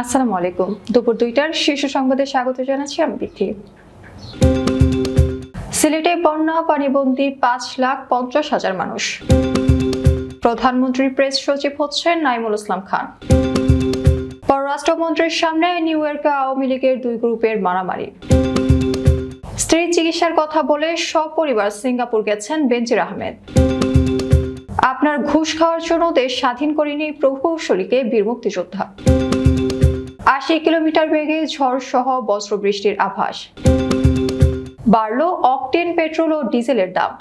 আসসালামু আলাইকুম। দুপুর দুইটার শীর্ষ সংবাদে স্বাগত জানাচ্ছি আমি বিথি। সিলেটে বন্যা পানিবন্দী পাঁচ লাখ পঞ্চাশ হাজার মানুষ। প্রধানমন্ত্রী প্রেস সচিব হচ্ছেন নাইমুল ইসলাম খান। পররাষ্ট্রমন্ত্রীর সামনে নিউ ইয়র্কে আওয়ামী লীগের দুই গ্রুপের মারামারি। স্ত্রীর চিকিৎসার কথা বলে সপরিবার সিঙ্গাপুর গেছেন বেনজির আহমেদ। আপনার ঘুষ খাওয়ার জন্য দেশ স্বাধীন করেনি প্রকৌশলীকে বীর মুক্তিযোদ্ধা। আশি কিলোমিটার বেগে ঝড় সহ বজ্র বৃষ্টির আভাস। বাড়ল অকটেন পেট্রোল ও ডিজেলের দাম।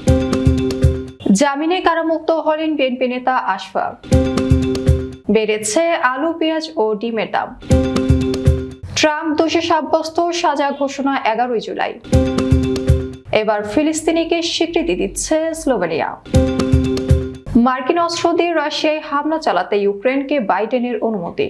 জামিনে কারামুক্ত হলেন বিএনপি নেতা আশফাক। বেড়েছে আলু, পেঁয়াজ ও ডিমের দাম। ট্রাম্প দোষে সাব্যস্ত সাজা ঘোষণা এগারোই জুলাই। এবার ফিলিস্তিনিকে স্বীকৃতি দিচ্ছে স্লোভেনিয়া। মার্কিন অস্ত্র দিয়ে রাশিয়ায় হামলা চালাতে ইউক্রেনকে বাইডেনের অনুমতি।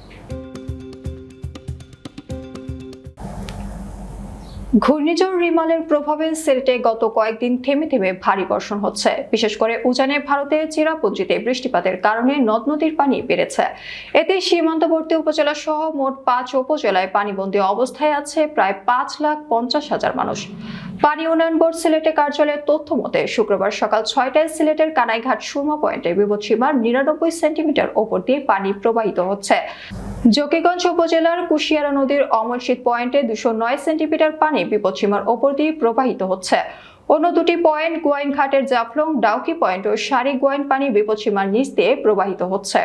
ঘূর্ণিঝড় রিমালের প্রভাবে সিলেটে গত কয়েকদিন থেমে থেমে ভারী বর্ষণ হচ্ছে। বিশেষ করে উজানে ভারতের চিরাপুঞ্জিতে বৃষ্টিপাতের কারণে নদ নদীর পানি বেড়েছে। এতে সীমান্তবর্তী উপজেলা সহ মোট পাঁচ উপজেলায় পানিবন্দী অবস্থায় আছে প্রায় পাঁচ লাখ পঞ্চাশ হাজার মানুষ। পানি উন্নয়ন বোর্ড সিলেটে কার্যালয়ের তথ্য মতে, শুক্রবার সকাল ছয়টায় সিলেটের কানাইঘাট সুরমা পয়েন্টে বিপদসীমার নিরানব্বই সেন্টিমিটার ওপর দিয়ে পানি প্রবাহিত হচ্ছে। জকিগঞ্জ উপজেলার কুশিয়ারা নদীর অমরশীত পয়েন্টে দুশো নয় সেন্টিমিটার পানি বিপদসীমার ওপর দিয়ে প্রবাহিত হচ্ছে। অন্য দুটি পয়েন্ট গোয়াইনঘাটের জাফলং, ডাউকি পয়েন্ট ও সারি গোয়াইন পানি বিপদসীমার নিচ দিয়ে প্রবাহিত হচ্ছে।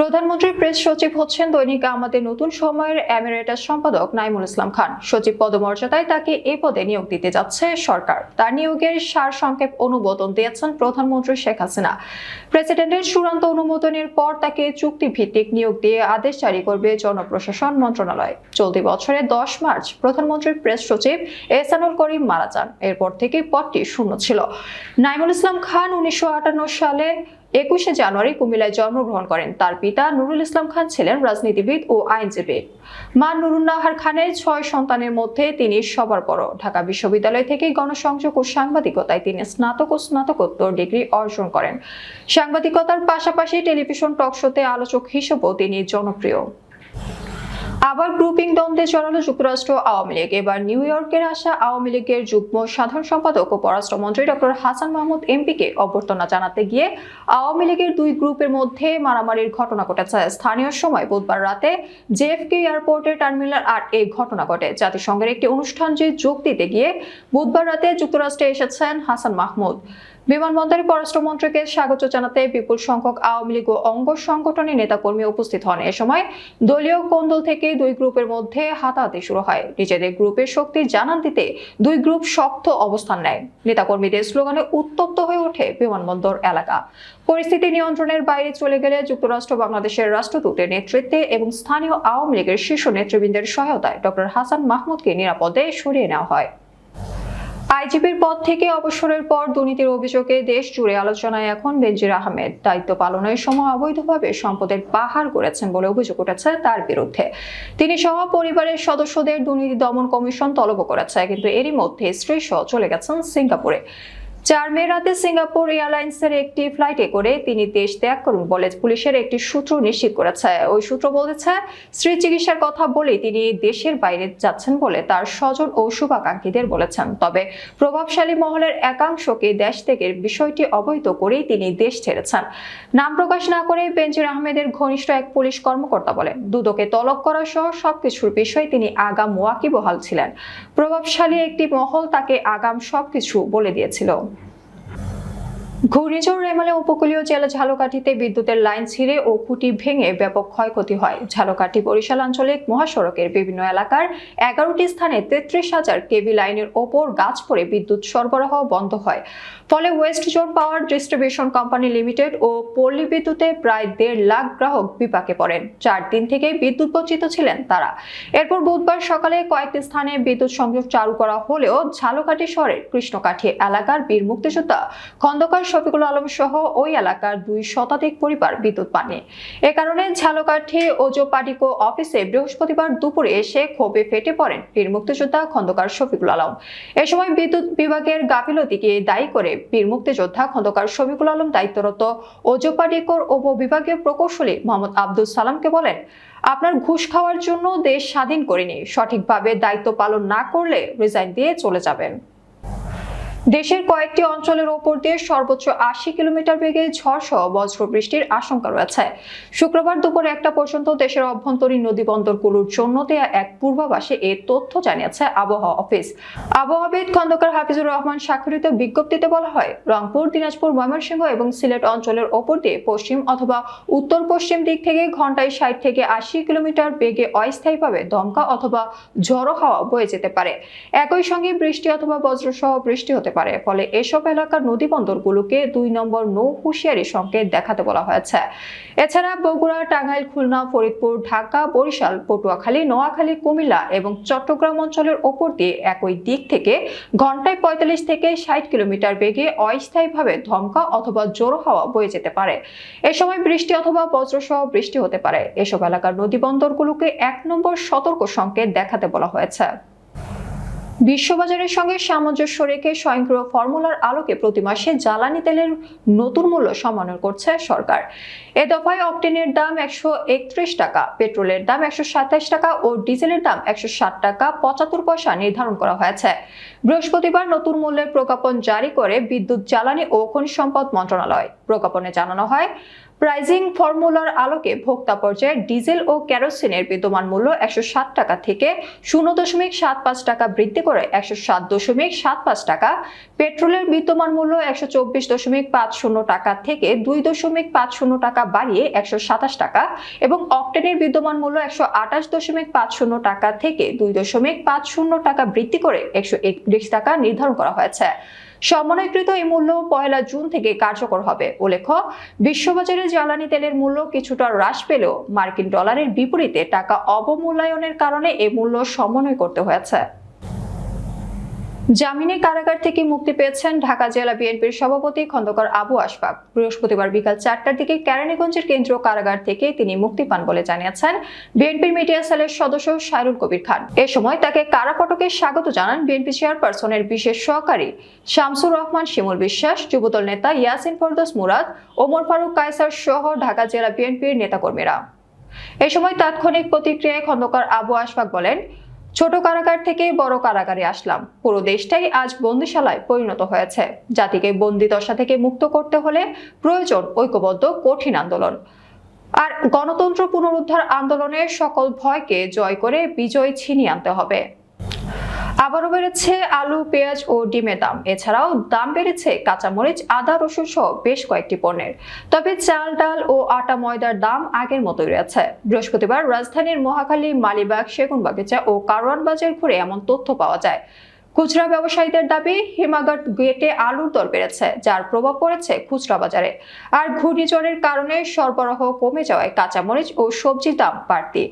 প্রধানমন্ত্রী প্রেস সচিব হচ্ছেন দৈনিক আমাদের নতুন সময়ের এমিরেটাস সম্পাদক নাইমুল ইসলাম খান। সচিব পদমর্যাদায় তাকে এই পদে নিয়োগ দিতে যাচ্ছে সরকার। তার নিয়োগের সার সংক্ষেপ অনুমোদন দিয়েছেন প্রধানমন্ত্রী শেখ হাসিনা। প্রেসিডেন্টের চূড়ান্ত অনুমোদনের পর তাকে চুক্তি ভিত্তিক নিয়োগ দিয়ে আদেশ জারি করবে জনপ্রশাসন মন্ত্রণালয়। চলতি বছরের দশ মার্চ প্রধানমন্ত্রীর প্রেস সচিব এহসানুল করিম মারা যান। এরপর থেকে পদটি শূন্য ছিল। নাইমুল ইসলাম খান উনিশশো আটান্ন সালে একুশে জানুয়ারি কুমিল্লায় জন্মগ্রহণ করেন। তার পিতা নুরুল ইসলাম খান ছিলেন রাজনীতিবিদ ও আইনজীবী। মা নুরুন্নাহার খানের ছয় সন্তানের মধ্যে তিনি সবার বড়। ঢাকা বিশ্ববিদ্যালয় থেকে গণসংযোগ ও সাংবাদিকতায় তিনি স্নাতক ও স্নাতকোত্তর ডিগ্রি অর্জন করেন। সাংবাদিকতার পাশাপাশি টেলিভিশন টক শোতে আলোচক হিসেবেও তিনি জনপ্রিয়। আবার গ্রুপিং দ্বন্দ্বে জড়ালো যুক্তরাষ্ট্র আওয়ামী লীগ। এবার নিউ ইয়র্কের আসা আওয়ামী লীগের যুগ্ম সাধারণ সম্পাদক ও পররাষ্ট্রমন্ত্রী ডক্টর হাসান মাহমুদ এমপিকে অভ্যর্থনা জানাতে গিয়ে আওয়ামী লীগের দুই গ্রুপের মধ্যে মারামারির ঘটনা ঘটেছে। স্থানীয় সময় বুধবার রাতে জেএফকে এয়ারপোর্টের টার্মিনাল আর এই ঘটনা ঘটে। জাতিসংঘের একটি অনুষ্ঠান যে যোগ দিতে গিয়ে বুধবার রাতে যুক্তরাষ্ট্রে এসেছেন হাসান মাহমুদ। বিমানবন্দরে পররাষ্ট্রমন্ত্রীকে স্বাগত জানাতে বিপুল সংখ্যক আওয়ামী লীগ ও অঙ্গ সংগঠনের নেতাকর্মী উপস্থিত হন। এ সময় দলীয় কোন্দল থেকে দুই গ্রুপের মধ্যে হাতাহাতি শুরু হয়। নিজেদের গ্রুপের শক্তি জানান দিতে দুই গ্রুপ শক্ত অবস্থান নেয়। নেতাকর্মীদের স্লোগানে উত্তপ্ত হয়ে ওঠে বিমানবন্দর এলাকা। পরিস্থিতি নিয়ন্ত্রণের বাইরে চলে গেলে যুক্তরাষ্ট্র, বাংলাদেশের রাষ্ট্রদূতের নেতৃত্বে এবং স্থানীয় আওয়ামী লীগের শীর্ষ নেতৃবৃন্দের সহায়তায় ডক্টর হাসান মাহমুদকে নিরাপদে সরিয়ে নেওয়া হয়। আইজিপির পদ থেকে অবসরের পর দুর্নীতির অভিযোগে দেশ জুড়ে আলোচনায় এখন বেনজির আহমেদ। দায়িত্ব পালনের সময় অবৈধভাবে সম্পদের পাহাড় করেছেন বলে অভিযোগ উঠেছে তার বিরুদ্ধে। তিনি সহ পরিবারের সদস্যদের দুর্নীতি দমন কমিশন তলব করেছে, কিন্তু এরই মধ্যে স্ত্রী সহ চলে গেছেন সিঙ্গাপুরে। চার মে রাতে সিঙ্গাপুর এয়ারলাইন্সের একটি ফ্লাইটে করে তিনি দেশ ত্যাগ করুন বলে পুলিশের একটি সূত্র নিশ্চিত করেছে। ওই সূত্র বলেছে স্ত্রী চিকিৎসার কথা বলে তিনি দেশের বাইরে যাচ্ছেন বলে তার স্বজন ও শুভাকাঙ্ক্ষীদের বলেছেন। তবে প্রভাবশালী মহলের একাংশকে দেশ থেকে বিষয়টি অবহিত করেই তিনি দেশ ছেড়েছেন। নাম প্রকাশ না করে বেনজির আহমেদের ঘনিষ্ঠ এক পুলিশ কর্মকর্তা বলেন, দুদকে তলব করা সহ সবকিছুর বিষয়ে তিনি আগাম ওয়াকিবহাল ছিলেন। প্রভাবশালী একটি মহল তাকে আগাম সবকিছু বলে দিয়েছিল। ঘূর্ণিঝড় রেমালে উপকূলীয় জেলা ঝালকাঠিতে বিদ্যুতের লাইন ছিঁড়ে ও খুঁটি ভেঙে ব্যাপক ক্ষয়ক্ষতি হয়। ঝালকাঠি বরিশাল আঞ্চলিক মহাসড়কের বিভিন্ন এলাকার এগারোটি স্থানে তেত্রিশ হাজার কেবি লাইনের ওপর গাছ পড়ে বিদ্যুৎ সরবরাহ বন্ধ হয়। ফলে west zone power distribution company limited ও পল্লী বিদ্যুতে প্রায় দেড় লাখ গ্রাহক বিপাকে পড়েন। চার দিন থেকে বিদ্যুৎ বঞ্চিত ছিলেন তারা। এরপর বুধবার সকালে কয়েকটি স্থানে বিদ্যুৎ সংযোগ চালু করা হলেও ঝালকাঠি শহরের কৃষ্ণকাঠি এলাকার বীর মুক্তিযোদ্ধা খন্দকার শফিকুল আলম সহ ওই এলাকার দুই শতাধিক পরিবার বিদ্যুৎ পাননি। এ কারণে ঝালকাঠি ওজো পাটিকো অফিসে বৃহস্পতিবার দুপুরে এসে ক্ষোভে ফেটে পড়েন বীর মুক্তিযোদ্ধা খন্দকার শফিকুল আলম। এ সময় বিদ্যুৎ বিভাগের গাফিলতিকে দায়ী করে বীর মুক্তিযোদ্ধা খন্দকার শফিকুল আলম দায়িত্বরত ওজো ও উপবিভাগীয় প্রকৌশলী মোহাম্মদ আব্দুল সালামকে বলেন, আপনার ঘুষ খাওয়ার জন্য দেশ স্বাধীন করেনি। সঠিকভাবে দায়িত্ব পালন না করলে রিজাইন দিয়ে চলে যাবেন। দেশের কয়েকটি অঞ্চলের ওপর দিয়ে সর্বোচ্চ আশি কিলোমিটার বেগে ঝড় সহ বজ্র বৃষ্টির আশঙ্কা রয়েছে। শুক্রবার দুপুর একটা পর্যন্ত দেশের অভ্যন্তরীণ নদী বন্দরগুলোর জন্য দেয়া এক পূর্বাভাসে এ তথ্য জানিয়েছে আবহাওয়া অফিস। আবহাওয়াবিদ খন্দকার হাফিজুর রহমান স্বাক্ষরিত বিজ্ঞপ্তিতে বলা হয়, রংপুর, দিনাজপুর, ময়মনসিংহ এবং সিলেট অঞ্চলের ওপর দিয়ে পশ্চিম অথবা উত্তর পশ্চিম দিক থেকে ঘন্টায় ষাট থেকে আশি কিলোমিটার বেগে অস্থায়ীভাবে দমকা অথবা ঝড়ো হাওয়া বয়ে যেতে পারে। একই সঙ্গে বৃষ্টি অথবা বজ্রসহ বৃষ্টি হতে পারে। ফলে এসব এলাকার নদী দুই নম্বর নৌ হুঁশিয়ারি সংকেত দেখাতে বলা হয়েছে। এছাড়া বগুড়া, টাঙ্গাইল, খুলনা, ফরিদপুর, ঢাকা, বরিশাল, পটুয়াখালী, নোয়াখালী, কুমিল্লা এবং চট্টগ্রাম অঞ্চলের ওপর দিয়ে একই দিক থেকে ঘন্টায় পঁয়তাল্লিশ থেকে ষাট কিলোমিটার বেগে অস্থায়ীভাবে ধমকা অথবা জোরো হাওয়া বয়ে যেতে পারে। এ সময় বৃষ্টি অথবা বজ্রসহ বৃষ্টি হতে পারে। এসব এলাকার নদী বন্দরগুলোকে এক নম্বর সতর্ক সংকেত দেখাতে বলা হয়েছে। বিশ্ববাজারের সঙ্গে সামঞ্জস্য রেখে স্বয়ংক্রিয় ফর্মুলার আলোকে প্রতি মাসে জ্বালানি তেলের নতুন মূল্য সমন্বয় করছে সরকার। এ দফায় অকটেনের দাম একশো একত্রিশ টাকা, পেট্রোলের দাম একশো টাকা ও ডিজেলের দাম একশো ষাট টাকা পঁচাত্তর পয়সা নির্ধারণ করা হয়েছে। বৃহস্পতিবার নতুন মূল্যের প্রজ্ঞাপন জারি করে বিদ্যুৎ, জ্বালানি ও খনিজ সম্পদ মন্ত্রণালয়। প্রজ্ঞাপনে জানানো হয় প্রাইজিং ফর্মুলার আলোকে ভোক্তা পর্যায়ে ডিজেল ও কেরোসিনের বিদ্যমান মূল্য একশো সাত টাকা থেকে শূন্য দশমিক সাত পাঁচ টাকা বৃদ্ধি করে একশো সাত দশমিক সাত পাঁচ টাকা। পেট্রোলের বিদ্যমান মূল্য একশো চব্বিশ দশমিক পাঁচ শূন্য টাকা থেকে দুই দশমিক পাঁচ শূন্য টাকা বাড়িয়ে একশো সাতাশ টাকা এবং অকটেনের বিদ্যমান মূল্য একশো আঠাশ দশমিক পাঁচ শূন্য টাকা থেকে দুই দশমিক পাঁচ শূন্য টাকা বৃদ্ধি করে একশো একত্রিশ টাকা নির্ধারণ করা হয়েছে। সমন্বয়কৃত এই মূল্য পয়লা জুন থেকে কার্যকর হবে। উল্লেখ্য, বিশ্ববাজারে জ্বালানি তেলের মূল্য কিছুটা হ্রাস পেলেও মার্কিন ডলারের বিপরীতে টাকা অবমূল্যায়নের কারণে এ মূল্য সমন্বয় করতে হয়েছে। জামিনে কারাগার থেকে মুক্তি পেয়েছেন ঢাকা জেলা বিএনপির সভাপতি খন্দকার আবু আশফাক। বৃহস্পতিবার বিকাল চারটার দিকে কেরানীগঞ্জের কেন্দ্রীয় কারাগার থেকে তিনি মুক্তি পান বলে জানিয়েছেন বিএনপির মিডিয়া সেলের সদস্য সাইরুল কবির খান। এ সময় তাকে কারাকটকে স্বাগত জানান বিএনপি চেয়ারপারসনের বিশেষ সহকারী শামসুর রহমান, শিমুল বিশ্বাস, যুবদল নেতা ইয়াসিন ফরদোস মুরাদ, ওমর ফারুক কায়সার সহ ঢাকা জেলা বিএনপির নেতাকর্মীরা। এ সময় তাৎক্ষণিক প্রতিক্রিয়ায় খন্দকার আবু আশফাক বলেন ছোট কারাগার থেকে বড় কারাগারে আসলাম। পুরো দেশটাই আজ বন্দিশালায় পরিণত হয়েছে। জাতিকে বন্দি দশা থেকে মুক্ত করতে হলে প্রয়োজন ঐক্যবদ্ধ কঠিন আন্দোলন। আর গণতন্ত্র পুনরুদ্ধার আন্দোলনের সকল ভয়কে জয় করে বিজয় ছিনিয়ে আনতে হবে। আবারও বেড়েছে আলু, পেঁয়াজ ও ডিমের দাম। এছাড়াও দাম বেড়েছে কাঁচামরিচ, আদা, রসুন সহ বেশ কয়েকটি পণ্যের। তবে চাল, ডাল ও আটা ময়দার দাম আগের মতোই রয়েছে। বৃহস্পতিবার রাজধানীর মহাখালী, মালিবাগ, সেগুনবাগিচা ও কারওয়ান বাজার ঘুরে এমন তথ্য পাওয়া যায়। খুচরা ব্যবসায়ীদের দাবি হিমাগট গেটে আলুর দর বেড়েছে, যার প্রভাব পড়েছে খুচরা বাজারে। আর ঘূর্ণিঝড়ের কারণে সরবরাহ কমে যাওয়ায় কাঁচামরিচ ও সবজির দাম বাড়তি।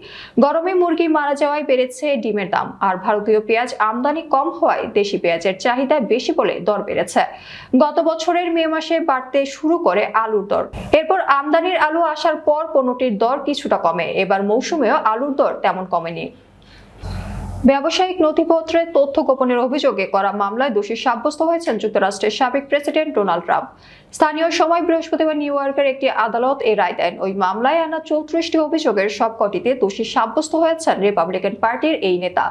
গরমে মুরগি মারা যাওয়ায় বেড়েছে ডিমের দাম, আর ভারতীয় পেঁয়াজ আমদানি কম হওয়ায় দেশি পেঁয়াজের চাহিদা বেশি বলে দর বেড়েছে। গত বছরের মে মাসে বাড়তে শুরু করে আলুর দর। এরপর আমদানির আলু আসার পর পণ্যটির দর কিছুটা কমে, এবার মৌসুমেও আলুর দর তেমন কমেনি। ব্যবসায়িক নথিপত্রে তথ্য গোপনের অভিযোগে করা মামলায় দোষী সাব্যস্ত হয়েছেন যুক্তরাষ্ট্রের সাবেক প্রেসিডেন্ট ডোনাল্ড ট্রাম্প। স্থানীয় সময় বৃহস্পতিবার নিউ ইয়র্কের একটি আদালত এই রায় দেন। ওই মামলায় আনা চৌত্রিশটি অভিযোগের সবকটিতে দোষী সাব্যস্ত হয়েছেন রিপাবলিকান পার্টির এই নেতা।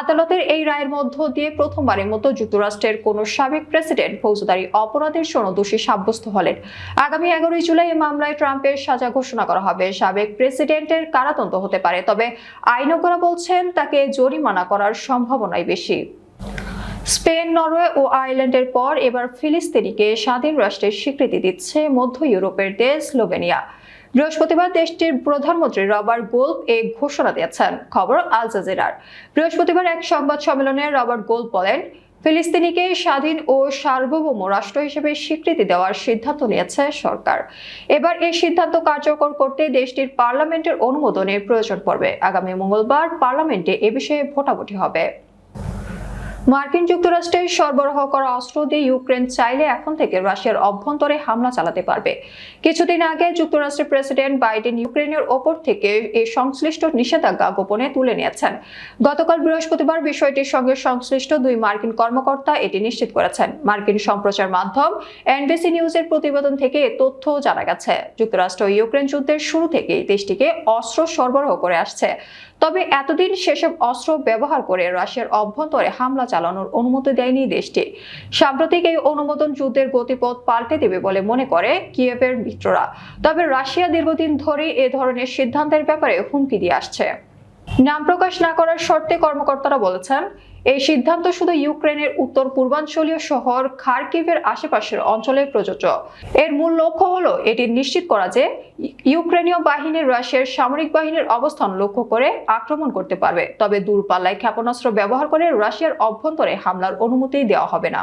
আদালতের এই রায়ের মধ্য দিয়ে প্রথমবারের মতো যুক্তরাষ্ট্রের কোন সাবেক প্রেসিডেন্ট ফৌজদারি অপরাধের জন্য দোষী সাব্যস্ত হলেন। আগামী এগারোই জুলাই এই মামলায় ট্রাম্পের সাজা ঘোষণা করা হবে। সাবেক প্রেসিডেন্টের কারাদণ্ড হতে পারে, তবে আইনজ্ঞরা বলছেন তাকে জরিমানা করার সম্ভাবনাই বেশি। স্পেন, নরওয়ে ও আয়ারল্যান্ডের পর এবার ফিলিস্তিনিকে স্বাধীন রাষ্ট্রের স্বীকৃতি দিচ্ছে মধ্য ইউরোপের দেশ স্লোভেনিয়া। বৃহস্পতিবার দেশটির প্রধানমন্ত্রী রবার্ট গোল্প এ ঘোষণা দিয়েছেন। খবর আল জাজিরার। বৃহস্পতিবার এক সংবাদ সম্মেলনে রবার্ট গোল্প বলেন ফিলিস্তিনিকে স্বাধীন ও সার্বভৌম রাষ্ট্র হিসেবে স্বীকৃতি দেওয়ার সিদ্ধান্ত নিয়েছে সরকার। এবার এই সিদ্ধান্ত কার্যকর করতে দেশটির পার্লামেন্টের অনুমোদনের প্রয়োজন পড়বে। আগামী মঙ্গলবার পার্লামেন্টে এ বিষয়ে ভোটাভুটি হবে। মার্কিন যুক্তরাষ্ট্রের সরবরাহ করা অস্ত্র দিয়ে ইউক্রেন চাইলে এখন থেকে রাশিয়ার অভ্যন্তরে হামলা চালাতে পারবে। কিছুদিন আগে যুক্তরাষ্ট্রের প্রেসিডেন্ট বাইডেন ইউক্রেনের ওপর থেকে এই সংশ্লিষ্ট নিষেধাজ্ঞা গোপনে তুলে নিয়েছেন। গতকাল বৃহস্পতিবার বিষয়টির সঙ্গে সংশ্লিষ্ট দুই মার্কিন কর্মকর্তা এটি নিশ্চিত করেছেন। মার্কিন সম্প্রচার মাধ্যম এনবিসি নিউজের প্রতিবেদন থেকে এ তথ্য জানা গেছে। যুক্তরাষ্ট্র ইউক্রেন যুদ্ধের শুরু থেকেই দেশটিকে অস্ত্র সরবরাহ করে আসছে। তবে এতদিন সেসব অস্ত্র ব্যবহার করে রাশিয়ার অভ্যন্তরে হামলা চালানোর অনুমতি দেয়নি দেশটি। সাম্প্রতিক এই অনুমোদন যুদ্ধের গতিপথ পাল্টে দেবে বলে মনে করে কিয়েভের মিত্ররা। তবে রাশিয়া দীর্ঘদিন ধরে এ ধরনের সিদ্ধান্তের ব্যাপারে হুমকি দিয়ে আসছে। নাম প্রকাশ না করার শর্তে কর্মকর্তারা বলেছেন এই সিদ্ধান্ত শুধু ইউক্রেনের উত্তর পূর্বাঞ্চলীয় শহর খার্কিভের আশেপাশের অঞ্চলে প্রযোজ্য। এর মূল লক্ষ্য হলো এটি নিশ্চিত করা যে ইউক্রেনীয় বাহিনী রাশিয়ার সামরিক বাহিনীর অবস্থান লক্ষ্য করে আক্রমণ করতে পারবে। তবে দূরপাল্লায় ক্ষেপণাস্ত্র ব্যবহার করে রাশিয়ার অভ্যন্তরে হামলার অনুমতি দেওয়া হবে না।